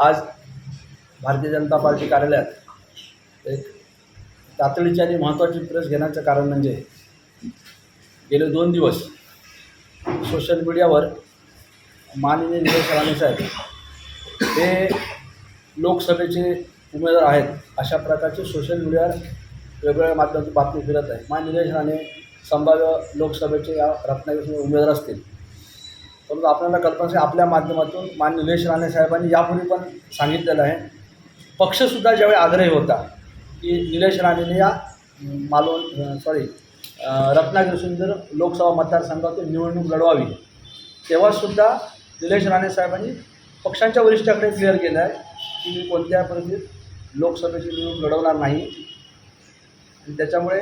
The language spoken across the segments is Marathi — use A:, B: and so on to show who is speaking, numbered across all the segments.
A: आज भारतीय जनता पार्टी कार्यालयात एक तातडीची आणि महत्त्वाची प्रेस घेण्याचं कारण म्हणजे गेले दोन दिवस सोशल मीडियावर माननीय निलेश राणे साहेब हे लोकसभेचे उमेदवार आहेत अशा प्रकारचे सोशल मीडियावर वेगवेगळ्या माध्यमातून बातमी फिरत आहे. मान निलेश राणे संभाव्य लोकसभेचे या रत्नागिरीचे उमेदवार असतील. परंतु आपल्याला कल्पना आपल्या माध्यमातून मान निलेश राणे साहेबांनी यापूर्वी पण सांगितलेलं आहे. पक्षसुद्धा ज्यावेळी आग्रही होता की निलेश राणेने या मालवण सॉरी रत्नागिरी सुंदर लोकसभा मतदारसंघातून निवडणूक लढवावी. तेव्हासुद्धा निलेश राणे साहेबांनी पक्षांच्या वरिष्ठाकडे क्लिअर केलं आहे की मी कोणत्या परिस्थितीत लोकसभेची निवडणूक लढवणार नाही. आणि त्याच्यामुळे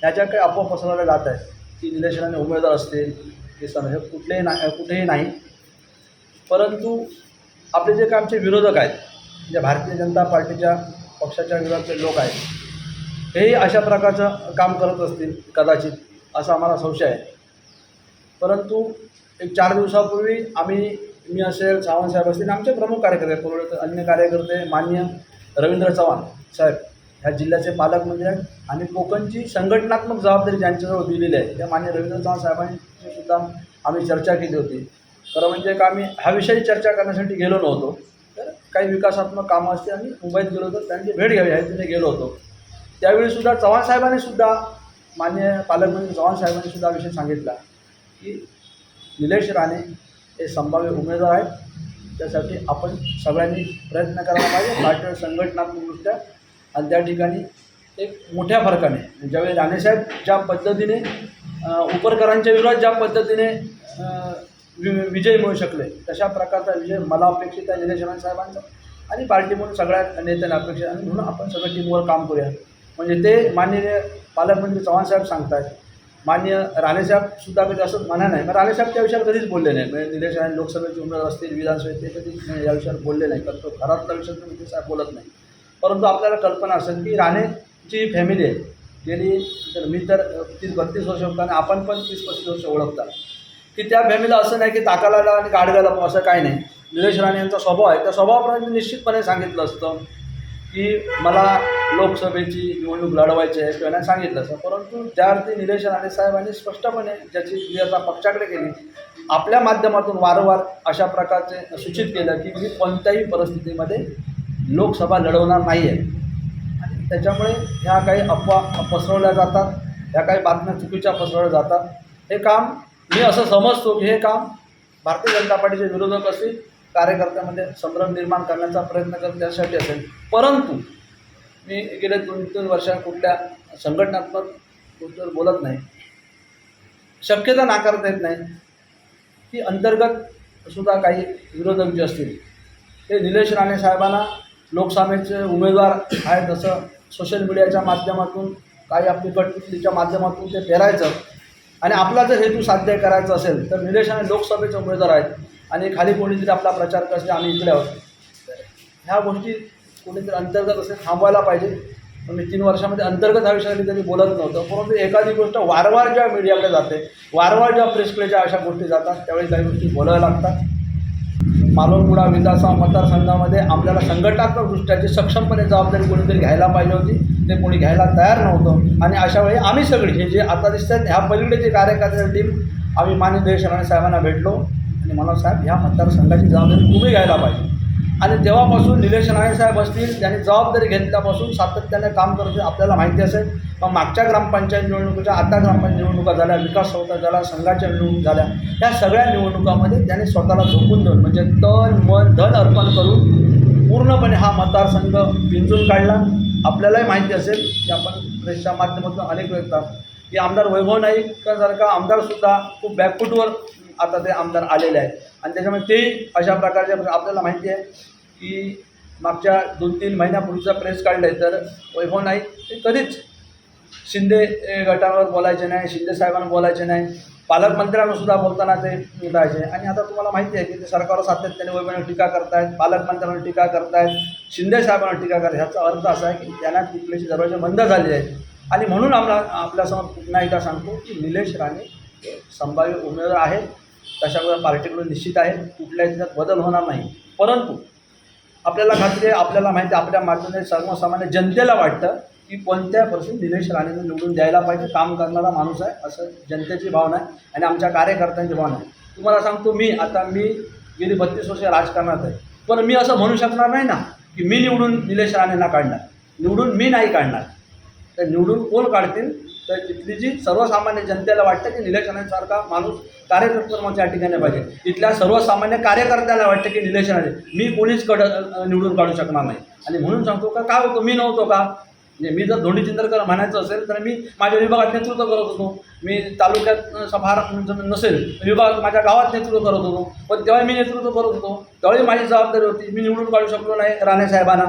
A: ह्या ज्या काही अफवा पसरवल्या जात आहेत की निलेश राणे उमेदवार असतील. हे सम हे कुठलेही ना कुठेही नाही. परंतु आपले जे काय आमचे विरोधक आहेत म्हणजे भारतीय जनता पार्टीच्या पक्षाच्या विरोधातले लोक आहेत हेही अशा प्रकारचं काम करत असतील कदाचित असा आम्हाला संशय आहे. परंतु एक चार दिवसापूर्वी आम्ही मी असेल सावंतसाहेब असतील आमचे प्रमुख कार्यकर्ते पूर्व अन्य कार्यकर्ते मान्य रवींद्र चव्हाण साहेब ह्या जिल्ह्याचे पालकमंत्री आहेत आणि कोकणची संघटनात्मक जबाबदारी ज्यांच्याजवळ दिलेली आहे त्या मान्य रवींद्र चव्हाण साहेबांनी सुद्धा आम्ही चर्चा केली होती. खरं म्हणजे का आम्ही ह्या विषयी चर्चा करण्यासाठी गेलो नव्हतो. तर काही विकासात्मक कामं असते आम्ही मुंबईत गेलो होतो त्यांची भेट घ्यावी आहे तिथे गेलो होतो. त्यावेळीसुद्धा चव्हाण साहेबांनी सुद्धा मान्य पालकमंत्री चव्हाण साहेबांनी सुद्धा विषय सांगितला की निलेश राणे हे संभाव्य उमेदवार आहेत. त्यासाठी आपण सगळ्यांनी प्रयत्न करायला पाहिजे. पार्टीवर संघटनात्मकदृष्ट्या आणि त्या ठिकाणी एक मोठ्या फरकाने ज्यावेळी राणेसाहेब ज्या पद्धतीने उपरकरांच्या विरोधात ज्या पद्धतीने वि- विजय मिळू शकले तशा प्रकारचा विजय मला अपेक्षित आहे निलेश राणे साहेबांचा. आणि पार्टी म्हणून सगळ्या नेत्यांना अपेक्षित आणि म्हणून आपण सगळं टीमवर काम करूया. म्हणजे ते माननीय पालकमंत्री चव्हाण साहेब सांगतात मान्य राणेसाहेबसुद्धा कधी असं म्हणा नाही. मग राणेसाहेब त्या विषयावर कधीच बोलले नाही. म्हणजे निलेश राणे लोकसभेचे उमेदवार असतील विधानसभेत ते कधीच या विषयावर बोलले नाही. कारण तो घरातला विषय तर निलेश साहेब बोलत नाही. परंतु आपल्याला कल्पना असेल की राणेची फॅमिली आहे. गेली तर मी तर तीस बत्तीस वर्ष होता आणि आपण पण तीस पस्तीस वर्ष ओळखता की त्या फॅमिलीला असं नाही की ताकाला आणि गाडगाला असं काही नाही. निलेश राणे यांचा स्वभाव आहे. त्या स्वभावाप्रमाणे मी निश्चितपणे सांगितलं असतं की मला लोकसभेची निवडणूक लढवायची आहे किंवा नाही सांगितलं असं परंतु ज्या अर्थी निलेश राणे साहेबांनी स्पष्टपणे ज्याची क्लिअरता पक्षाकडे केली आपल्या माध्यमातून वारंवार अशा प्रकारचे सूचित केलं की मी कोणत्याही परिस्थितीमध्ये लोकसभा लढवणार नाही आहे त्याच्यामुळे ह्या काही अफवा पसरवल्या जातात ह्या काही बातम्या चुकीच्या पसरवल्या जातात. हे काम मी असं समजतो की हे काम भारतीय जनता पार्टीचे विरोधक असतील कार्यकर्त्यामध्ये संभ्रम निर्माण करण्याचा प्रयत्न करत त्यासाठी असेल. परंतु मी गेल्या दोन तीन वर्षात कुठल्या संघटनात्मक गोष्टीवर बोलत नाही. शक्यता नाकारता येत नाही. की अंतर्गत सुद्धा काही विरोधक जे असतील ते निलेश राणे साहेबांना लोकसभेचे उमेदवार आहेत जसं सोशल मीडियाच्या माध्यमातून काही आपली कटपुतलीच्या माध्यमातून ते पेरायचं आणि आपला जर हेतू साध्य करायचा असेल तर निलेश आणि लोकसभेचे उमेदवार आहेत आणि खाली कोणीतरी आपला प्रचार करते आम्ही इकडे आहोत. ह्या गोष्टी कोणीतरी अंतर्गत असेल थांबवायला पाहिजे. पण मी तीन वर्षामध्ये अंतर्गत ह्या विषयाने कधी बोलत नव्हतं. परंतु एखादी गोष्ट वारंवार ज्या मीडियाकडे जाते वारंवार ज्या प्रेसकडे ज्या अशा गोष्टी जातात त्यावेळी काही गोष्टी बोलाव्या लागतात. मालवणपुडा विधानसभा मतदारसंघामध्ये आपल्याला संघटनात्मकदृष्ट्या जी सक्षमपणे जबाबदारी कोणीतरी घ्यायला पाहिजे होती ते कोणी घ्यायला तयार नव्हतं. आणि अशा वेळी आम्ही सगळी हे जे आता दिसतात ह्या पलीकडे जे कार्यकर्ते टीम आम्ही मान्य देश राणे साहेबांना भेटलो. आणि म्हणा साहेब ह्या मतदारसंघाची जबाबदारी तुम्ही घ्यायला पाहिजे. आणि तेव्हापासून निलेश राणे साहेब असतील त्यांनी जबाबदारी घेतल्यापासून सातत्याने काम करत आपल्याला माहिती असेल. मग मागच्या ग्रामपंचायत निवडणुकीच्या आता ग्रामपंचायत निवडणुका झाल्या विकास संस्था झाला संघाच्या निवडणूक झाल्या या सगळ्या निवडणुकामध्ये त्यांनी स्वतःला झोकून देऊन म्हणजे तन मन धन अर्पण करून पूर्णपणे हा मतदारसंघ पिंजून काढला. आपल्यालाही माहिती असेल की आपण प्रेसच्या माध्यमातून अनेक वेळा की आमदार वैभव नाईकासारखा आमदारसुद्धा खूप बॅकफूटवर आता ते आमदार आलेले आहेत. आणि त्याच्यामुळे तेही अशा प्रकारच्या आपल्याला माहिती आहे की मागच्या दोन तीन महिन्यापूर्वीचा प्रेस काढला आहे तर वैभव हो नाईक ते कधीच शिंदे गटावर बोलायचे नाही शिंदे साहेबांना बोलायचे नाही पालकमंत्र्यांनासुद्धा बोलताना ते मिळायचे आणि आता तुम्हाला माहिती आहे की ते सरकारवर सातत्याने वैभवाने टीका करतायत पालकमंत्र्यांवर टीका करतायत शिंदे साहेबांना टीका करतात ह्याचा अर्थ असा आहे की त्यांना तिथल्याचे दरवाजे बंद झाले आहेत. आणि म्हणून आम्हाला आपल्यासमोर पुन्हा एकदा सांगतो की निलेश राणे हे संभाव्य उमेदवार आहेत. तशामुळे पार्टीकडून निश्चित आहे. कुठल्याही त्याच्यात बदल होणार नाही. परंतु आपल्याला खात्री आहे आपल्याला माहिती आहे आपल्या माध्यमाने सर्वसामान्य जनतेला वाटतं की कोणत्या परिस्थितीत निलेश राणेंना निवडून द्यायला पाहिजे काम करणारा माणूस आहे असं जनतेची भावना आहे आणि आमच्या कार्यकर्त्यांची भावना आहे. तुम्हाला सांगतो मी आता मी गेली बत्तीस वर्ष राजकारणात आहे. पण मी असं म्हणू शकणार नाही ना की मी निवडून निलेश राणेंना काढणार. निवडून मी नाही काढणार. तर निवडून कोण काढतील? तर इथली जी सर्वसामान्य जनतेला वाटतं की निलेश राणेंसारखा माणूस कार्यकर्ता त्या ठिकाणी पाहिजे. इथल्या सर्वसामान्य कार्यकर्त्याला वाटतं की निलेश राणे. मी कोणीच कड निवडून काढू शकणार नाही. आणि म्हणून सांगतो का काय होतो? मी नव्हतो का? म्हणजे मी जर धोंडी चिंदरकर म्हणायचं असेल तर मी माझ्या विभागात नेतृत्व करत होतो. मी तालुक्यात अ, नसेल विभागात माझ्या गावात नेतृत्व करत होतो. पण तेव्हा मी नेतृत्व करत होतो. तेव्हाही माझी जबाबदारी होती मी निवडून काढू शकलो नाही राणे साहेबांना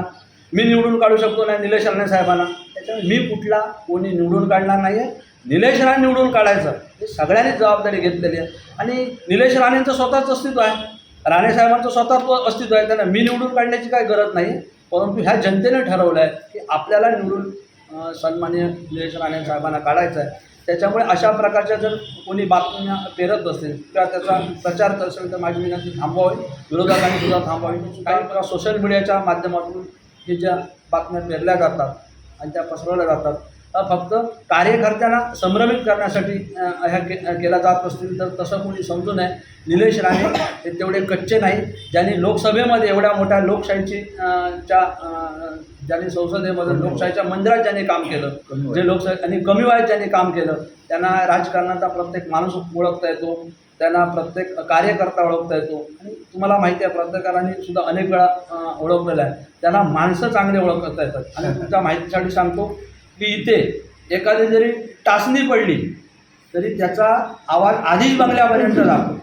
A: मी निवडून काढू शकतो नाही निलेश राणे साहेबांना मी कुठला कोणी निवडून काढणार नाही आहे निलेश राणे निवडून काढायचं. हे सगळ्यांनीच जबाबदारी घेतलेली आहे. आणि निलेश राणेंचं स्वतःच अस्तित्व आहे. राणे साहेबांचं स्वतःच अस्तित्व आहे. त्यांना मी निवडून काढण्याची काही गरज नाही. परंतु ह्या जनतेने ठरवलं आहे की आपल्याला निवडून अं, सन्माननीय निलेश राणे साहेबांना काढायचं आहे. त्याच्यामुळे अशा प्रकारच्या जर कोणी बातम्या पेरत असतील किंवा त्याचा प्रचार करत असेल तर माझी विनंती थांबवावी. विरोधकांनी सुद्धा थांबवावी काही प्रकार सोशल मीडियाच्या माध्यमातून हे ज्या बातम्या पेरल्या जातात आणि त्या पसरवल्या जातात. फक्त कार्यकर्त्यांना संभ्रमित करण्यासाठी ह्या के केल्या जात असतील तर तसं कोणी समजू नये. निलेश राणे हे तेवढे कच्चे नाही ज्यांनी लोकसभेमध्ये एवढ्या मोठ्या लोकशाहीची च्या ज्यांनी संसदेमध्ये लोकशाहीच्या मंदिरात ज्यांनी काम केलं जे लोकशाही आणि कमी वयात ज्यांनी काम केलं त्यांना राजकारणाचा प्रत्येक माणूस ओळखता येतो. त्यांना प्रत्येक कार्यकर्ता ओळखता येतो. आणि तुम्हाला माहिती आहे पत्रकारांनी सुद्धा अनेक वेळा ओळखलेलं आहे. त्यांना माणसं चांगले ओळखता येतात. आणि तुमच्या माहितीसाठी सांगतो की इथे एखादी जरी टाचणी पडली तरी त्याचा आवाज आधीच बंगल्यापर्यंत जातो.